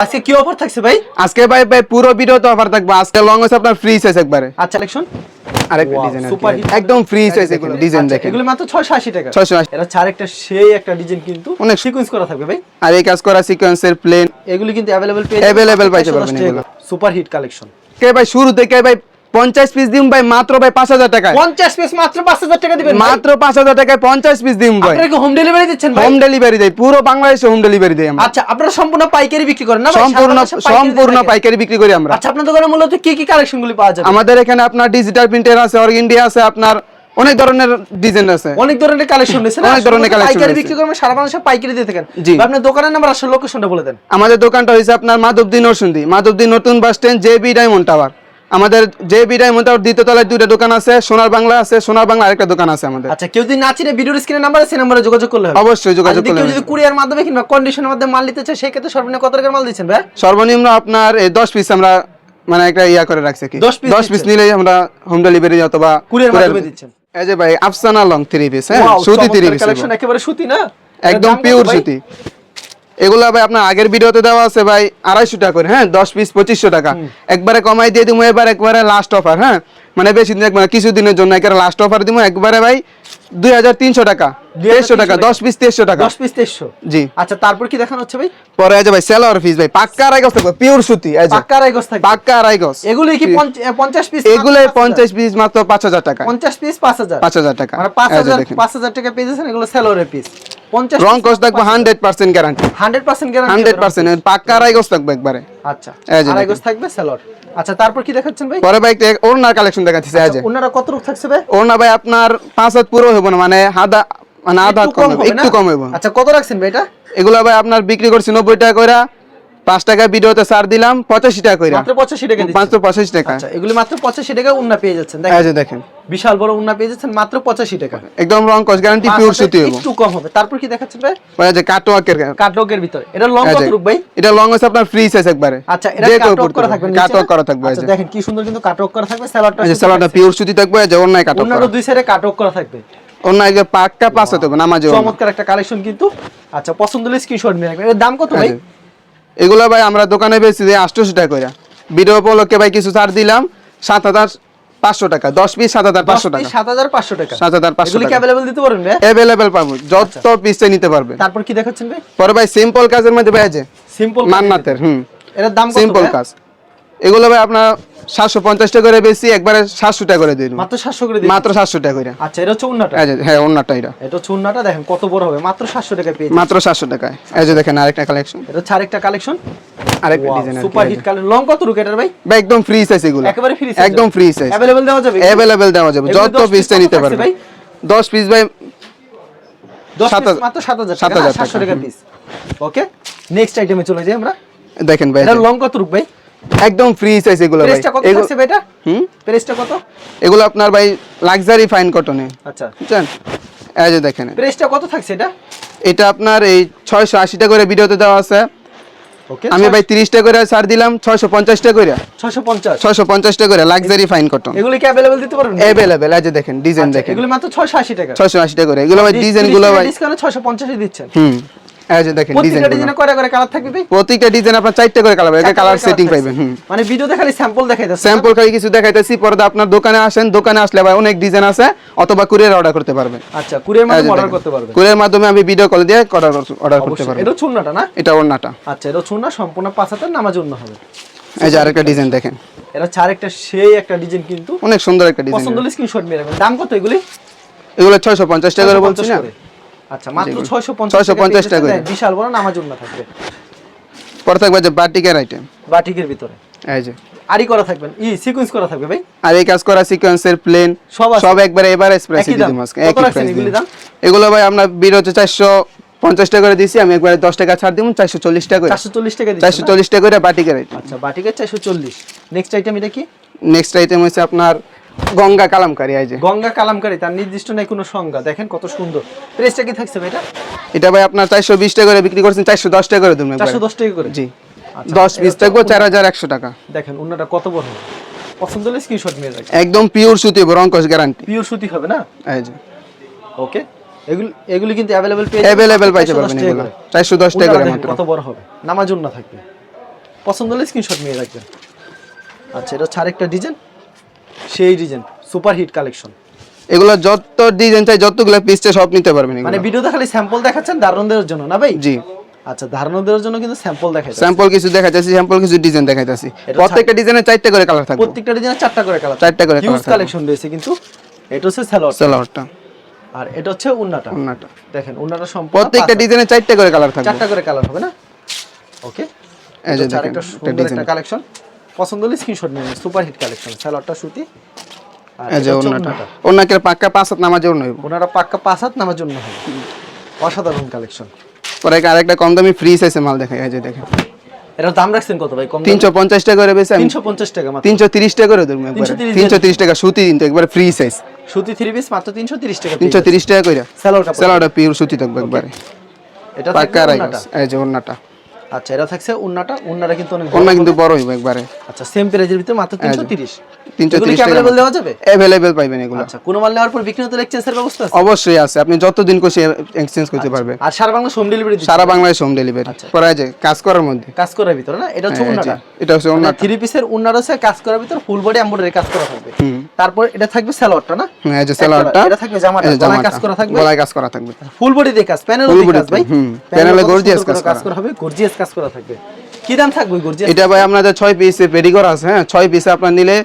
আজকে কি অফার থাকছে ভাই আজকে ভাই ভাই পুরো ভিডিওতে অফার থাকবে আজকে লং আছে আপনার ফ্রি সাইজ একবারে আচ্ছা কালেকশন আরেকটা Wow, ডিজাইন super hit। একদম ফ্রি সাইজ এগুলো ডিজাইন আচ্ছা, দেখেন এগুলো মাত্র 680 টাকা 680 এটা ছাড় একটা সেই একটা ডিজাইন কিন্তু অনেক- অনেক সিকোয়েন্স করা থাকবে ভাই আর এই কাজ করা সিকোয়েন্সের প্লেন এগুলি কিন্তু अवेलेबल পেয়ে Available পাইতে পারবেন এগুলো। সুপার হিট কালেকশন কে ভাই শুরু থেকে ভাই পঞ্চাশ পিস দিম ভাই মাত্র ভাই পাঁচ হাজার টাকায়। 50 পিস মাত্র 5000 টাকা দিবেন মাত্র পাঁচ হাজার টাকায় পঞ্চাশ পিস দিম ভাই। আপনারা হোম ডেলিভারি দিচ্ছেন ভাই? হোম ডেলিভারি দেয় পুরো বাংলাদেশে হোম ডেলিভারি আমরা। আচ্ছা আপনারা সম্পূর্ণ পাইকারি বিক্রি করেন না সম্পূর্ণ সম্পূর্ণ পাইকারি বিক্রি করি আমরা। আচ্ছা আপনার দোকানে মূলত কি কি কালেকশন পাওয়া যাবে? আমাদের এখানে আপনার ডিজিটাল প্রিন্টার আছে অর্গিন্ডিয়া আছে আপনার অনেক ধরনের ডিজাইন আছে। অনেক ধরনের কালেকশন না? অনেক ধরনের collection পাইকারি বিক্রি করেন সারা বাংলাদেশে পাইকারি দিয়ে থাকেন। জি। আপনার দোকানের নাম্বার আসলে লোকেশনটা বলে দেন। আমাদের দোকানটা হয়েছে আপনার মাধবদী নরসুন্দি মাধবদী নতুন bus stand J B diamond tower আমাদের জে বি ডায়মন্ড দ্বিতীয় তলায় দুইটা দোকান আছে সোনার বাংলা আছে সোনার বাংলা আরেকটা দোকান আছে আমাদের। আচ্ছা কেউ যদি না চিনে ভিডিওর স্ক্রিনে নাম্বার আছে নাম্বারে যোগাযোগ করলে হবে। অবশ্যই যোগাযোগ করলে যদি কুরিয়ার মাধ্যমে কিংবা কন্ডিশনের মাধ্যমে মাল নিতে চায় সেই ক্ষেত্রে সর্বনিম্ন কত টাকার মাল দিচ্ছেন ভাই? সর্বনিম্ন আপনার এই দশ পিস আমরা মানে একটা ইয়া করে রাখছি কি। 10 দশ পিস? নিলেই আমরা হোম ডেলিভারি অথবা কুরিয়ার মাধ্যমে দিচ্ছেন। এই যে ভাই আফসানা লং থ্রি পিস হ্যাঁ সুতি থ্রি পিস কালেকশন একেবারে সুতি না? একদম পিওর সুতি। এগুলো ভাই আপনার আগের ভিডিওতে দেওয়া আছে ভাই আড়াইশো টাকা করে হ্যাঁ দশ পিস পঁচিশশো টাকা। একবারে কমাই দিয়ে দিব এবার একবারে লাস্ট অফার হ্যাঁ? মানে বেশি দিন কিছুদিনের জন্য একবারে লাস্ট অফার দিব একবারে ভাই দুই হাজার তিনশো টাকা 2300 তেইশশো টাকা দশ পিস তেইশশো টাকা। 10 পিস 2300 জি। আচ্ছা তারপর কি দেখানো হচ্ছে ভাই? পরে আছে ভাই সেলার পিস ভাই পাক্কা আড়াইগজ থাকবে পিওর সুতি পাক্কা আড়াই গজ থাকবে? পাক্কা এগুলি কি 50 পিস এগুলো পঞ্চাশ পিস মাত্র পাঁচ হাজার টাকা। 50 পিস 5000 পাঁচ হাজার টাকা। মানে যে 5000 দেখেন। 5000 টাকা পেয়ে যাচ্ছেন এগুলো সেলরের পিস 50 রং কস থাকবে hundred percent guarantee 100% guarantee hundred percent পাক্কা আড়াই গজ থাকবে একবারে। আচ্ছা এই আড়াই গজ থাকবে সেলর। আচ্ছা তারপর কি দেখাচ্ছেন ভাই? পরে ভাই ওড়নার কালেকশন দেখাচ্ছি আজ ওনারা কত রূপ থাকছে ভাই? ওড়না ভাই আপনার পাঁচ হাত পুরো হবে না মানে আধা মানে আধা হাত একটু কম হবে একটু কম হইব। আচ্ছা কত রাখছেন ভাই এটা? এগুলো ভাই আপনার বিক্রি করছি নব্বই টাকা করে পাঁচ টাকা ভিডিওতে ছাড় দিলাম পঁচাশি টাকা করে মাত্র 85 টাকা মাত্র পঁচাশি টাকা। আচ্ছা এগুলি মাত্র 85 টাকা উন্না পেয়ে যাচ্ছেন। দেখেন দেখেন। বিশাল বড় উন্না পেয়ে যাচ্ছেন মাত্র 85 টাকা। একদম রং কস গ্যারান্টি পিওর সুতি হইব। একটু কম হবে। তারপর কি দেখাচ্ছেন ভাই? পরে যে কাটওয়ার্কের কাটলগের ভিতরে। এটা লং কত রূপ ভাই? এটা লং আছে আপনার ফ্রি সাইজ একবারে। আচ্ছা এটা পড়তে করা থাকবে কাটওয়ার্ক করা থাকবে আচ্ছা দেখেন কি সুন্দর কিন্তু কাটক করা থাকবে এই সালোয়ারটা পিওর সুতি থাকবে যে অন্যায় কাটক অন্যান্য দুই সাইডে কাটক করা থাকবে। অন্যায় যে পাক্কা পাঁচ হতে হবে নামাজে। চমৎকার একটা কালেকশন কিন্তু। আচ্ছা পছন্দ হলে স্ক্রিনশট নিয়ে রাখবেন। এর দাম কত ভাই। এগুলো ভাই আমরা দোকানে বেশি দিই আটশোশো টাকা করে ভিডিও উপলক্ষে ভাই কিছু ছাড় দিলাম সাত হাজার পাঁচশো টাকা দশ পিস সাত হাজার পাঁচশো টাকা। সাত হাজার পাঁচশো টাকা। সাত হাজার পাঁচশো টাকা। অ্যাভেলেবল দিতে পারবেন অ্যাভেলেবেল পাবো যত পিস নিতে পারবে তারপর কি দেখাচ্ছেন ভাই? পরে ভাই সিম্পল কাজের মধ্যে ভাই আছে সিম্পল মান্নাতের হুম। এর দাম কত সিম্পল কাজ। এগুলো ভাই আপনার সাতশো পঞ্চাশ টাকা করে বেশি একবারে সাতশো টাকা করে দিন মাত্র 700 করে মাত্র সাতশো টাকা করে। আচ্ছা এটা হচ্ছে উন্নাটা? হ্যাঁ অন্যটা এটা। এটা হচ্ছে উন্নাটা দেখেন কত বড় হবে। মাত্র 700 টাকা পেয়ে মাত্র সাতশো টাকায়। এই যে দেখেন আরেকটা কালেকশন এটা হচ্ছে আরেকটা কালেকশন আরেকটা design super hit collection long কত রুকেটার ভাই? ভাই একদম ফ্রি সাইজ এগুলো। একেবারে free size একদম ফ্রি সাইজ অ্যাভেলেবল দেওয়া যাবে? অ্যাভেলেবেল দেওয়া যাবে। যত 10 পিস piece নিতে পারবে ভাই? দশ পিস ভাই 10 সাত পিস মাত্র 7000 সাত টাকা হাজার 700 টাকা, টাকা পিস ওকে নেক্সট আইটেমে চলে যাই আমরা। দেখেন ভাই এটা লং কত রুক ভাই? একদম ফ্রি সাইজ এগুলো ভাই। প্রাইসটা কত এগুলো থাকছে এটা? হুম? প্রাইসটা কত? এগুলো আপনার ভাই লাক্সারি ফাইন কটনে আচ্ছা। বুঝছেন? এই যে দেখেন। প্রাইসটা কত থাকছে এটা? এটা আপনার এই ছয়শো আশি টাকা করে ভিডিওতে দেওয়া আছে। ওকে আমি ভাই তিরিশ টাকা করে ছাড় দিলাম ছয়শো পঞ্চাশ টাকা করে। 650 ছয়শো পঞ্চাশ? টাকা করে লাক্সারি ফাইন কটন এগুলো কি অ্যাভেলেবল দিতে পারবেন? এই যে দেখেন ডিজাইন আচ্ছা, দেখেন। এগুলো মাত্র 680 টাকা। ছয়শো আশি টাকা করে। এগুলো ভাই ডিজাইনগুলো ভাই ডিসকাউন্টে 650 এ দিচ্ছেন। হুম। এই যে দেখেন ডিজাইন ডিজাইনে কয়টা করে কালার থাকবে ভাই প্রত্যেকটা ডিজাইন আপনার চারটে করে কালার চারটা কালার সেটিং colour পাইবেন হুম। থাকছে। মানে ভিডিওতে খালি স্যাম্পল দেখাই স্যাম্পল খালি কিছু দেখাইতেছি পরে আপনার দোকানে আসেন দোকানে আসলে ভাই অনেক ডিজাইন আছে অথবা কুরিয়ার অর্ডার করতে পারবেন। আচ্ছা কুরিয়ার মাধ্যমে অর্ডার করতে পারবেন। কুরিয়ার মাধ্যমে আমি ভিডিও কল দিয়ে অর্ডার অর্ডার করতে পারবেন এটা চুন্নাটা না? এটা ওড়নাটা। আচ্ছা এটা চুন্না সম্পূর্ণ পাঁচ হাতের নামাজ উন্ন হবে। এই যে আরেকটা ডিজাইন দেখেন। এটা একটা সেই একটা ডিজাইন কিন্তু অনেক সুন্দর একটা ডিজাইন পছন্দ হলে স্ক্রিনশট নিয়ে রাখবেন দাম কত এগুলি? এগুলো ছয়শো পঞ্চাশ টাকা করে বলছি না। আচ্ছা মাত্র 650 650 টাকা করে। বিশাল বড় নামাজ উন্ন থাকবে। পরে থাকবে যে বাটিকের আইটেম বাটিকের ভিতরে। এই যে। করা থাকবেন। ই সিকোয়েন্স করা থাকবে ভাই। আর এই কাজ করা সিকোয়েন্সের প্লেন সব সব একবারে প্রাইসে একই দাম? মাস্ক কত একই প্রাইস এগুলো ভাই আপনার বিল হচ্ছে চারশো পঞ্চাশ টাকা করে দিছি। আমি একবারে দশ টাকা ছাড় দিব চারশো চল্লিশ টাকা করে। 440 টাকা চারশো চল্লিশ টাকা করে বাটিকের আইটেম আচ্ছা বাটিকের 440 নেক্সট আইটেম এটা কি? নেক্সট আইটেম হচ্ছে আপনার গঙ্গা কালামকারি এই যে। গঙ্গা কালামকারী তার নির্দিষ্ট নাই কোনো সংজ্ঞা। দেখেন কত সুন্দর। প্রাইসটা কি থাকছে ভাই এটা এটা ভাই আপনার চারশো বিশ টাকা করে বিক্রি করছেন চারশো দশ টাকা করে দেবেন একবারে। 410 টাকা করে? জি। আচ্ছা, দশ এটা পিস হচ্ছে থাকব চার হাজার একশো টাকা। দেখেন অন্যটা কত বড় পছন্দ হলে স্ক্রিনশট নিয়ে রাখেন। একদম পিওর সুতি রঙ্কশ গ্যারান্টি পিওর সুতি হবে না? এই যে। ওকে এগুলি এগুলি কিন্তু অ্যাভেলেবল পেয়ে অ্যাভেলেবেল পাইতে পারবেন এগুলো। চারশো দশ টাকা করে মাত্র। কত বড় হবে? নামাজ উন্না থাকবে। পছন্দ হলে স্ক্রিনশট নিয়ে রাখবেন। আচ্ছা এটা হচ্ছে আরেকটা ডিজাইন সেই ডিজাইন সুপার হিট কালেকশন। এগুলো যত ডিজাইন চাই যতগুলো পিস চাই সব নিতে পারবেন মানে। ভিডিওতে খালি স্যাম্পল দেখাচ্ছেন ধারণ দেওয়ার জন্য না ভাই? জি। আচ্ছা ধারণ দেওয়ার জন্য কিন্তু স্যাম্পল দেখাচ্ছেন স্যাম্পল কিছু দেখাইতেছি স্যাম্পল কিছু ডিজাইন দেখাইতেছি। প্রত্যেকটা ডিজাইনে চারটা করে কালার থাকবে। প্রত্যেকটা ডিজাইনে চারটা করে কালার চারটা করে colour কালেকশন রয়েছে কিন্তু। এটা হচ্ছে স্যালোয়ার সালোয়ারটা আর এটা হচ্ছে উন্নাটা ওন্নাটা দেখেন উন্নাটা সম্পূর্ণ প্রত্যেকটা ডিজাইনে চারটা করে কালার থাকবে। চারটা করে কালার হবে না? ওকে এই যে দেখেন, একটা কালেকশন পছন্দ হলে স্ক্রিনশট নিয়ে সুপার হিট কালেকশন স্যালোয়ারটা সুতি এই যে হচ্ছে ওন্নাটা পাক্কা পাঁচ হাত নামার জন্য হইব। ওনারা পাক্কা পাঁচ হাত নামার জন্য হবে অসাধারণ কালেকশন পরে আরেকটা কম দামি ফ্রি সাইজে মাল দেখাই এই যে দেখেন। এটার দাম রাখছেন কত ভাই? কম তিনশো পঞ্চাশ টাকা করে তিনশো পঞ্চাশ টাকা মাত্র। তিনশো তিরিশ টাকা করে ধরুন একবারে। 330 তিনশো তিরিশ টাকা সুতি কিন্তু একবারে ফ্রি সাইজ সুতি থ্রি পিস মাত্র তিনশো তিরিশ টাকা তিনশো তিরিশ টাকা করে স্যালোয়ারটা স্যালাডটা পিওর সুতি থাকবে একবারে। এটা পাক্কা রাইস এই যে ওন্নাটা আচ্ছা এটা থাকছে উন্নাটা। উন্নাটা কিন্তু অনেক হবে। কিন্তু বড় হইব একবারে। আচ্ছা সেম প্রাইজের ভিতরে মাত্র তিনশো তিরিশ। তিনশো এগুলো তিরিশ কি টাকা available দেওয়া যাবে? অ্যাভেলেবেল পাইবেন এগুলো। আচ্ছা কোনো মাল নেওয়ার পর বিক্রি হতে এক্সচেঞ্জের ব্যবস্থা আছে? অবশ্যই আছে। আপনি যতদিন খুশি এক্সচেঞ্জ করতে পারবেন। আর সারা বাংলা হোম ডেলিভারি সারা বাংলায় হোম ডেলিভারি করা যায় কাজ করার মধ্যে। কাজ করার ভিতরে না? এটা হচ্ছে হ্যাঁ, উন্নাটা। এটা হচ্ছে ওন্নাটা থ্রি পিসের উন্নার হচ্ছে কাজ করার ভিতর ফুল বডি এমব্রয়ডারি কাজ করা থাকবে তারপর এটা থাকবে সালোয়ারটা না? হ্যাঁ, এই যে সালোয়ারটা এটা থাকবে জামাটা, গলায় কাজ করা থাকবে? গলায় কাজ করা থাকবে। ফুল বডি দিয়ে কাজ প্যানেল দিয়ে কাজ ভাই। প্যানেলে করে কাজ করা। হবে গর্জিয়াস কাজ করা থাকবে। কি দাম থাকবে গর্জিয়াস এটা ভাই আপনাদের ছয় পিস রেডি করা আছে হ্যাঁ? ছয় পিস আপনার নিলে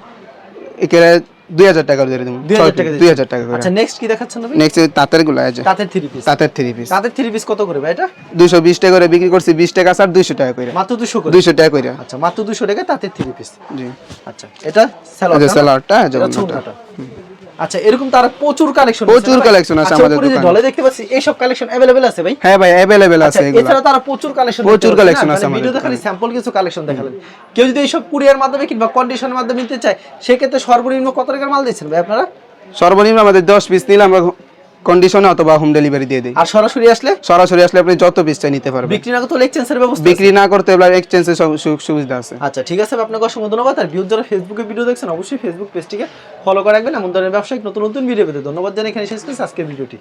একেবারে দুই হাজার টাকা দিয়ে দেবো। 2000 টাকা দুই হাজার টাকা আচ্ছা নেক্সট কি দেখাচ্ছেন ভাই নেক্সট তাঁতেরগুলো আছে কাতের থ্রি পিস তাঁতের থ্রি পিস কাতের থ্রি পিস কত করে ভাই এটা? দুইশো বিশ টাকা করে বিক্রি করছি বিশ টাকা স্যার দুইশো টাকা করে। মাত্র দুশো করে? দুইশো টাকা করে। আচ্ছা মাত্র দুশো টাকা তাঁতের থ্রি পিস জি। আচ্ছা এটা স্যালাডটা যে ওন্নাটা। আচ্ছা এরকম তার প্রচুর কালেকশন প্রচুর collection আছে আমাদের দোকানে। ঢলে দেখতে পাচ্ছি এইসব কালেকশন अवेलेबल আছে ভাই হ্যাঁ ভাই অ্যাভেলেবেল আচ্ছা আছে এগুলো এছাড়া তারা প্রচুর কালেকশন প্রচুর collection আছে আমাদের ভিডিওতে খালি দোকানে। স্যাম্পল কিছু কালেকশন দেখালেন কেউ যদি এইসব কুরিয়ার মাধ্যমে কিংবা কন্ডিশনের মাধ্যমে নিতে চায় সেক্ষেত্রে সর্বনিম্ন কত টাকার মাল দিচ্ছেন ভাই আপনারা সর্বনিম্ন আমাদের দশ পিস নিলে আমরা কন্ডিশনে অথবা হোম ডেলিভারি দিয়ে দিই। আর সরাসরি আসলে? সরাসরি আসলে আপনি যত পিস চাই নিতে পারবেন। বিক্রি না করতে হলে এক্সচেঞ্জের ব্যবস্থা বিক্রি না করতে হলে এক্সচেঞ্জের সব সুযোগ সুবিধা আছে। আচ্ছা ঠিক আছে আপনাকে অসংখ্য ধন্যবাদ। আর ভিউজ যারা ফেসবুকে ভিডিও দেখছেন অবশ্যই ফেসবুক পেজটিকে ফলো করে রাখবেন। এমন ধরনের ব্যবসায়িক নতুন নতুন ভিডিও পেতে ধন্যবাদ জানাই। এখানে শেষ করছি। আজকের ভিডিওটি